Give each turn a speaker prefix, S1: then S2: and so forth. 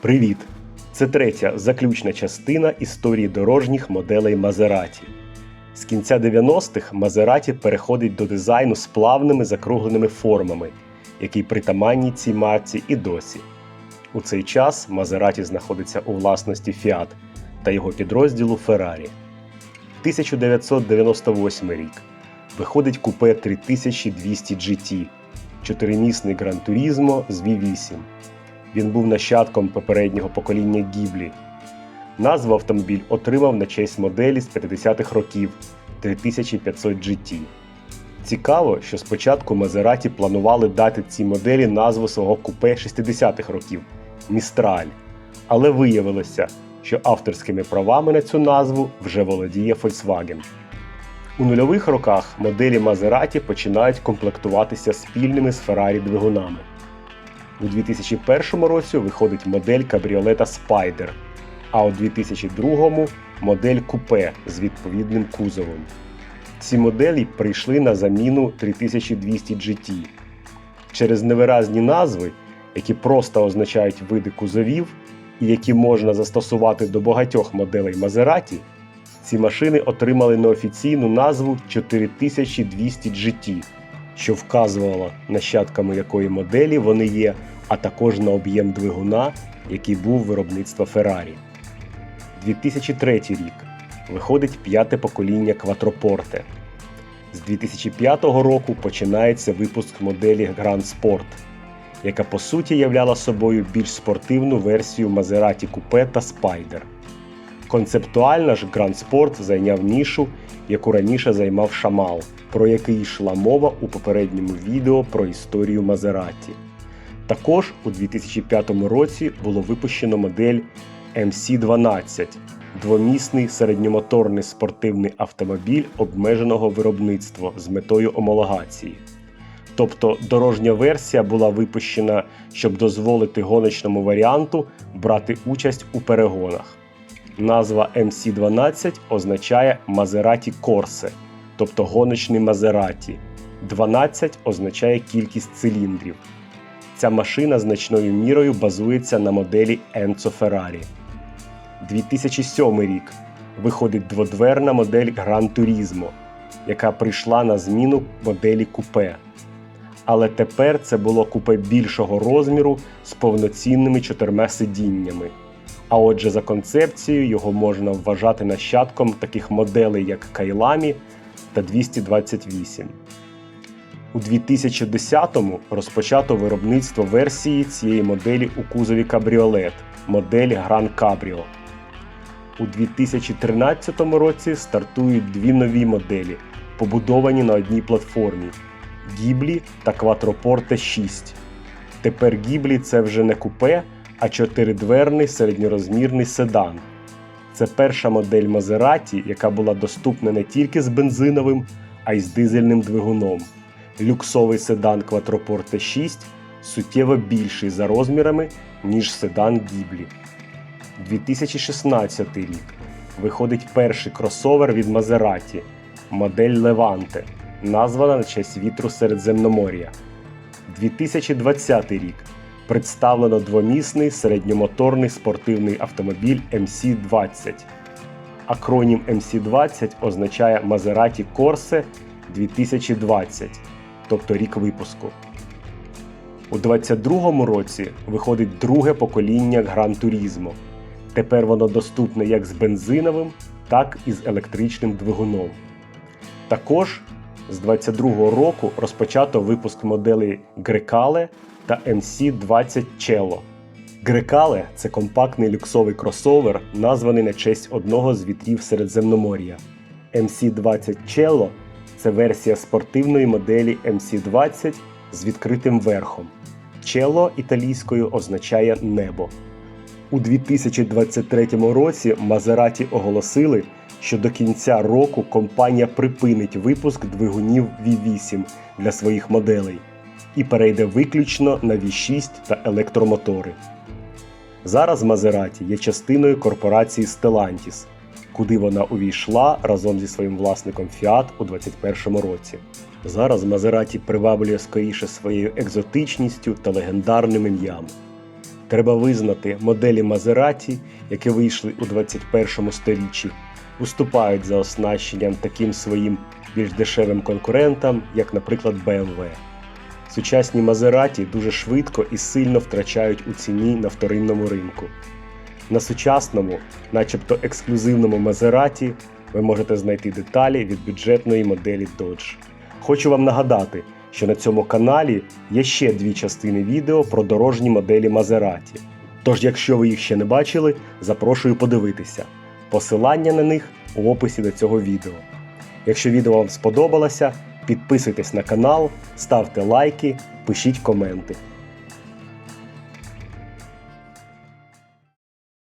S1: Привіт! Це третя заключна частина історії дорожніх моделей Мазераті. З кінця 90-х Мазераті переходить до дизайну з плавними закругленими формами, які притаманні цій марці і досі. У цей час Мазераті знаходиться у власності Fiat та його підрозділу Ferrari. 1998 рік. Виходить купе 3200 GT, чотиримісний Turismo з V8. Він був нащадком попереднього покоління Гіблі. Назву автомобіль отримав на честь моделі з 50-х років 3500 GT. Цікаво, що спочатку Мазераті планували дати цій моделі назву свого купе 60-х років Містраль, але виявилося, що авторськими правами на цю назву вже володіє Volkswagen. У нульових роках моделі Мазераті починають комплектуватися спільними з Ferrari двигунами. У 2001 році виходить модель кабріолета Spider, а у 2002 модель купе з відповідним кузовом. Ці моделі прийшли на заміну 3200 GT. Через невиразні назви, які просто означають види кузовів і які можна застосувати до багатьох моделей Мазераті, ці машини отримали неофіційну назву 4200 GT, що вказувало нащадками якої моделі вони є, а також на об'єм двигуна, який був виробництва Ferrari. 2003 рік виходить п'яте покоління Quattroporte. З 2005 року починається випуск моделі Grand Sport, яка по суті являла собою більш спортивну версію Maserati Coupe та Spider. Концептуально ж Grand Sport зайняв нішу, яку раніше займав Шамал, про який йшла мова у попередньому відео про історію Мазераті. Також у 2005 році було випущено модель MC12 двомісний середньомоторний спортивний автомобіль обмеженого виробництва з метою омологації. Тобто дорожня версія була випущена, щоб дозволити гоночному варіанту брати участь у перегонах. Назва MC12 означає Maserati Corse, тобто гоночний Мазераті. 12 означає кількість циліндрів. Ця машина значною мірою базується на моделі Enzo Ferrari. 2007 рік виходить дводверна модель Gran Turismo, яка прийшла на зміну моделі купе. Але тепер це було купе більшого розміру з повноцінними чотирма сидіннями. А отже, за концепцією його можна вважати нащадком таких моделей, як Кайламі та 228. У 2010-му розпочато виробництво версії цієї моделі у кузові кабріолет модель Gran Cabrio. У 2013 році стартують дві нові моделі, побудовані на одній платформі Гіблі та Quattroporte 6. Тепер Гіблі це вже не купе, а чотиридверний середньорозмірний седан. Це перша модель Мазераті, яка була доступна не тільки з бензиновим, а й з дизельним двигуном. Люксовий седан Quattroporte 6 суттєво більший за розмірами, ніж седан Гіблі. 2016 рік виходить перший кросовер від Мазераті модель Леванте, названа на честь вітру Середземномор'я. 2020 рік представлено двомісний середньомоторний спортивний автомобіль MC20. Акронім MC20 означає Maserati Corse 2020, тобто рік випуску. У 2022 році виходить друге покоління Gran Turismo. Тепер воно доступне як з бензиновим, так і з електричним двигуном. Також з 2022 року розпочато випуск моделей Grecale та MC20 Cello. Grecale – це компактний люксовий кросовер, названий на честь одного з вітрів Середземномор'я. MC20 Cello – це версія спортивної моделі MC20 з відкритим верхом. Cello італійською означає небо. У 2023 році Мазераті оголосили, що до кінця року компанія припинить випуск двигунів V8 для своїх моделей і перейде виключно на V6 та електромотори. Зараз Мазераті є частиною корпорації Stellantis, куди вона увійшла разом зі своїм власником Fiat у 2021 році. Зараз Мазераті приваблює скоріше своєю екзотичністю та легендарним ім'ям. Треба визнати, моделі Мазераті, які вийшли у 21 сторіччі, уступають за оснащенням таким своїм більш дешевим конкурентам, як, наприклад, BMW. Сучасні Мазераті дуже швидко і сильно втрачають у ціні на вторинному ринку. На сучасному, начебто ексклюзивному Мазераті, ви можете знайти деталі від бюджетної моделі Dodge. Хочу вам нагадати, що на цьому каналі є ще дві частини відео про дорожні моделі Мазераті. Тож, якщо ви їх ще не бачили, запрошую подивитися. Посилання на них у описі до цього відео. Якщо відео вам сподобалося, підписуйтесь на канал, ставте лайки, пишіть коменти.